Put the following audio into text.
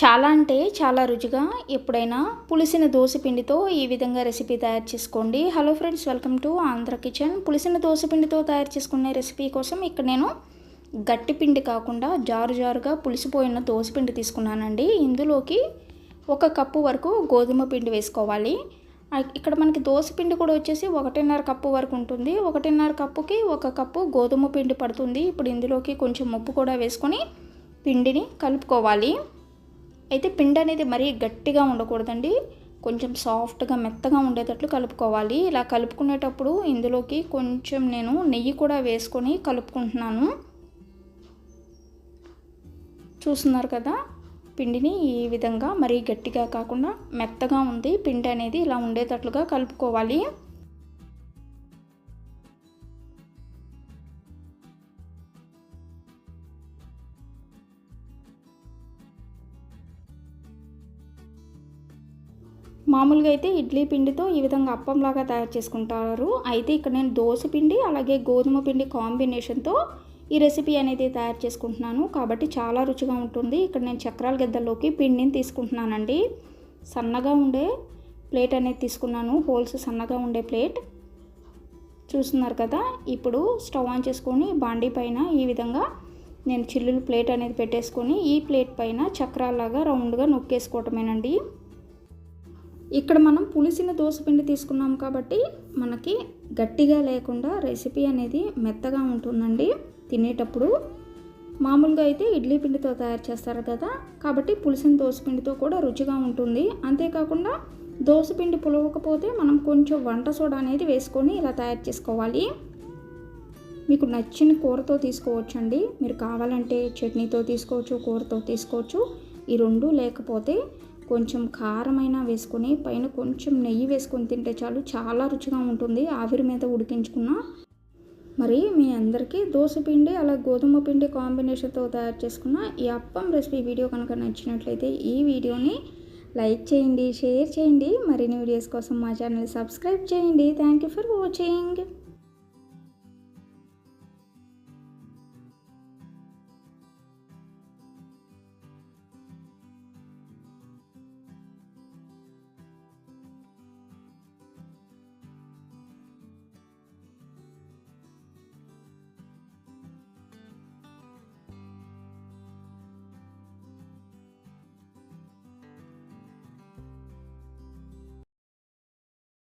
చాలా అంటే చాలా రుచిగా ఎప్పుడైనా పులిసిన దోశ పిండితో ఈ విధంగా రెసిపీ తయారు చేసుకోండి. Hello friends welcome to Andhra kitchen పులిసిన దోశ పిండితో తయారు చేసుకునే రెసిపీ కోసం ఇక్కడ నేను గట్టి పిండి కాకుండా జారు జారుగా పులిసిపోయిన దోశ పిండి తీసుకున్నానండి. ఇందులోకి ఒక కప్పు వరకు గోధుమ పిండి వేసుకోవాలి. ఇక్కడ మనకి దోశ పిండి కూడా వచ్చేసి ఒకటిన్నర కప్పు వరకు ఉంటుంది. ఒకటిన్నర కప్పుకి ఒక కప్పు గోధుమ పిండి పడుతుంది. ఇప్పుడు ఇందులోకి కొంచెం ఉప్పు కూడా వేసుకొని పిండిని కలుపుకోవాలి. అయితే పిండి అనేది మరీ గట్టిగా ఉండకూడదండి. కొంచెం సాఫ్ట్గా మెత్తగా ఉండేటట్లు కలుపుకోవాలి. ఇలా కలుపుకునేటప్పుడు ఇందులోకి కొంచెం నేను నెయ్యి కూడా వేసుకొని కలుపుకుంటున్నాను. చూస్తున్నారు కదా పిండిని ఈ విధంగా మరీ గట్టిగా కాకుండా మెత్తగా ఉంది. పిండి అనేది ఇలా ఉండేటట్లుగా కలుపుకోవాలి. మామూలుగా అయితే ఇడ్లీ పిండితో ఈ విధంగా అప్పంలాగా తయారు చేసుకుంటారు. అయితే ఇక్కడ నేను దోశ పిండి అలాగే గోధుమ పిండి కాంబినేషన్తో ఈ రెసిపీ అనేది తయారు చేసుకుంటున్నాను. కాబట్టి చాలా రుచిగా ఉంటుంది. ఇక్కడ నేను చక్రాల గద్దల్లోకి పిండిని తీసుకుంటున్నానండి. సన్నగా ఉండే ప్లేట్ అనేది తీసుకున్నాను. హోల్స్ సన్నగా ఉండే ప్లేట్. చూస్తున్నారు కదా ఇప్పుడు స్టవ్ ఆన్ చేసుకొని బాండీ పైన ఈ విధంగా నేను చిల్లులు ప్లేట్ అనేది పెట్టేసుకొని ఈ ప్లేట్ పైన చక్రాల్లాగా రౌండ్గా నొక్కేసుకోవటమేనండి. ఇక్కడ మనం పులిసిన దోశపిండి తీసుకున్నాం కాబట్టి మనకి గట్టిగా లేకుండా రెసిపీ అనేది మెత్తగా ఉంటుందండి. తినేటప్పుడు మామూలుగా అయితే ఇడ్లీ పిండితో తయారు చేస్తారు కదా కాబట్టి పులిసిన దోశపిండితో కూడా రుచిగా ఉంటుంది. అంతేకాకుండా దోశపిండి పులవకపోతే మనం కొంచెం వంట సోడా అనేది వేసుకొని ఇలా తయారు చేసుకోవాలి. మీకు నచ్చిన కూరతో తీసుకోవచ్చండి. మీరు కావాలంటే చట్నీతో తీసుకోవచ్చు కూరతో తీసుకోవచ్చు. ఈ రెండు లేకపోతే కొంచెం కారమైన వేసుకొని పైన కొంచెం నెయ్యి వేసుకొని తింటే చాలు చాలా రుచిగా ఉంటుంది. ఆవిరి మీద ఉడికించుకున్న మరి మీ అందరికీ దోశ పిండి అలా గోధుమ పిండి కాంబినేషన్తో తయారు చేసుకున్న ఈ అప్పం రెసిపీ వీడియో కనుక నచ్చినట్లయితే ఈ వీడియోని లైక్ చేయండి షేర్ చేయండి. మరిన్ని వీడియోస్ కోసం మా ఛానల్ సబ్స్క్రైబ్ చేయండి. Thank you for watching.